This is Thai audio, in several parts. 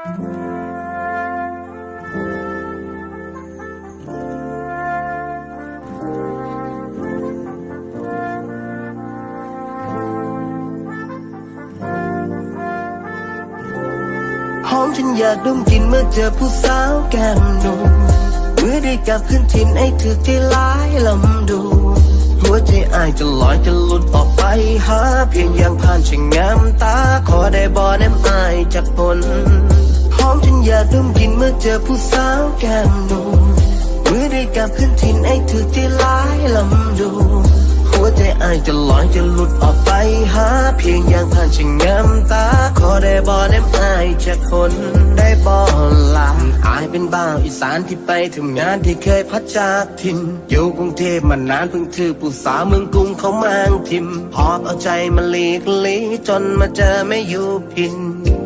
หอมฉันอยากดมกลินเมื่อเจอผู้สาวแก้มนุ่มเมื่อได้กลับขึ้นถิ่นไอ้ถือที่ร้ายลำดูหัวใจอายจะลอยจะหลุดออกไปหาเพียงอย่างผ่านช่างงามตา ขอได้บ่แนมอายจากผล ดมกินเมื่อเจอผู้สาวแก้มนุ่มเมื่อได้กลับขึ้นถิ่นไอ้ถือที่ร้ายลำดูหัวใจอายจะลอยจะหลุดออกไปหาเพียงอย่างผ่านช่างงามตา ขอได้บ่แนมอายจากคนได้บ่ลาอายเป็นบ่าวอีสานที่ไปทำงานที่เคยพัดจากถิ่นอยู่กรุงเทพมานานเพิ่งถือผู้สาวเมืองกรุงเขามางทิมหอบเอาใจมาลีกลีจนมาเจอไม่อยู่พิน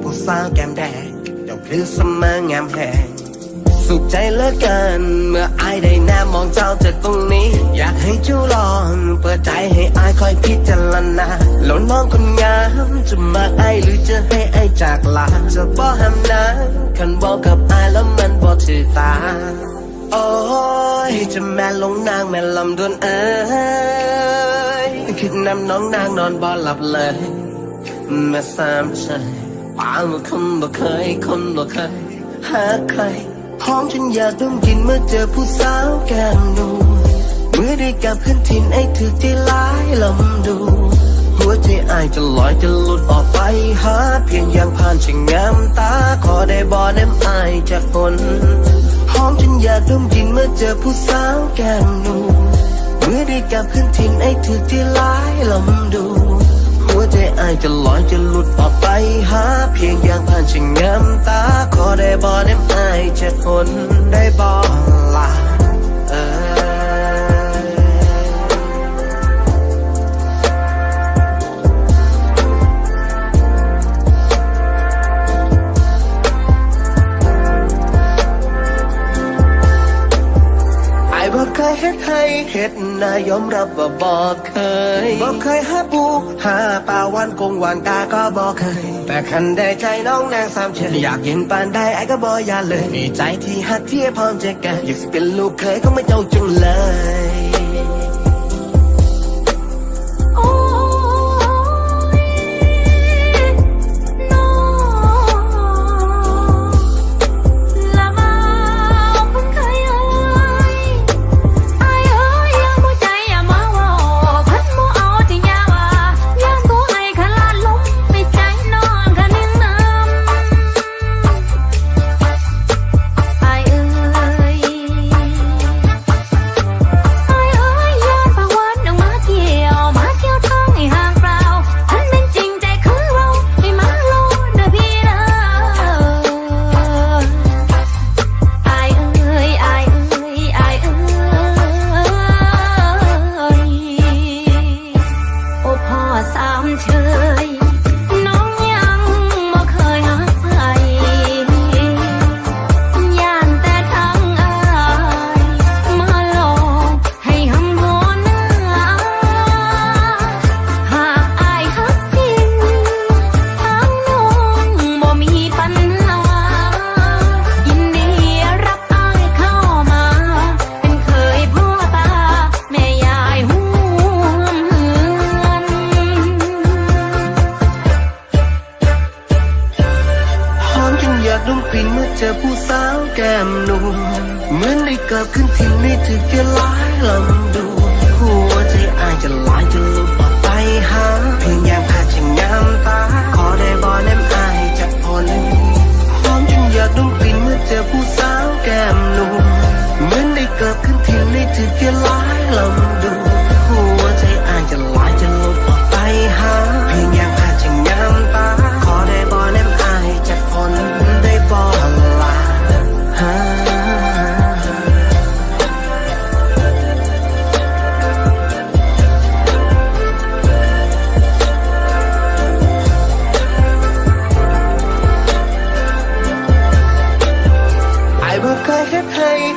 ผู้สาวแก้มแดง เจ้าคือสมองามแพงสุขใจเหลือเกิน เมื่ออายได้แนมมองเจ้าจากตรงนี้ อยากให้เจ้าลอง เปิดใจให้อายคอยพิจารณาแล้วน้องคนงามจะมาไอายหรือจะให้อายจากลาจะบ่ห้ามนะคันบอกกับอายแล้วมันบ่ถือตา โอ้ยจะแม่ลงนางแม่ลำดวนเอ้ยคิดนำน้องนางนอนบ่หลับเลยแม่สามใจ ปากบ่คำบ่เคย คนบ่เคย หาใครหอมฉันอยากดมกลินเมื่อเจอผู้สาวแก้มนูเมื่อได้กลับขึ้นถิ่นไอ้ถือที่ร้ายลำดู หัวใจอายจะลอยจะหลุดออกไปหาเพียงอย่างผ่านช่างงามตาขอได้บ่แนมอายจากฝนหอมฉันอยากดมกลินเมื่อเจอผู้สาวแก้มนูเมื่อได้กลับขึ้นถิ่นไอ้ถือที่ร้ายลำดู หัวใจอายจะลอยจะหลุดออกไปหาเพียงอย่างผ่านชิงงามตา ขอได้บ่แนมอายจากคนได้บ่ลา เคยเฮ็ดให้เฮ็ดนายอมรับว่าบ่เคยบ่เคยหาปูหาปลาวันกงวันกาก็บ่เคย แต่คันได้ใจน้องนางสามเชยอยากเห็นปานใดไอ้ก็บ่อยาเลย มีใจที่หักที่พร้อมจะกันอยากสิเป็นลูกเคยก็ไม่เจ้าจังเลย จากดมกลิ่นเมื่อเจอผู้สาวแก้มนุ่มเหมือนได้กลับขึ้นถิ่นี่ถึงแค่หลายลำดูหัวใจอายจะ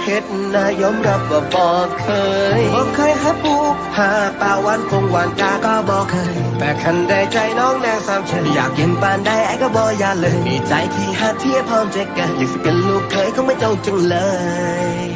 เฮ็ดนายอมรับว่าบอกเคยบอกเคยหาปูหาปลาวันคงหวานกาก็บอกเคย แต่คันได้ใจน้องแนงสามเชยอยากเย็นปานใดไอ้ก็บอกอย่าเลย มีใจที่หาเทียพร้อมใจกันอยากสิเป็นลูกเคยก็ไม่เจ้าจังเลย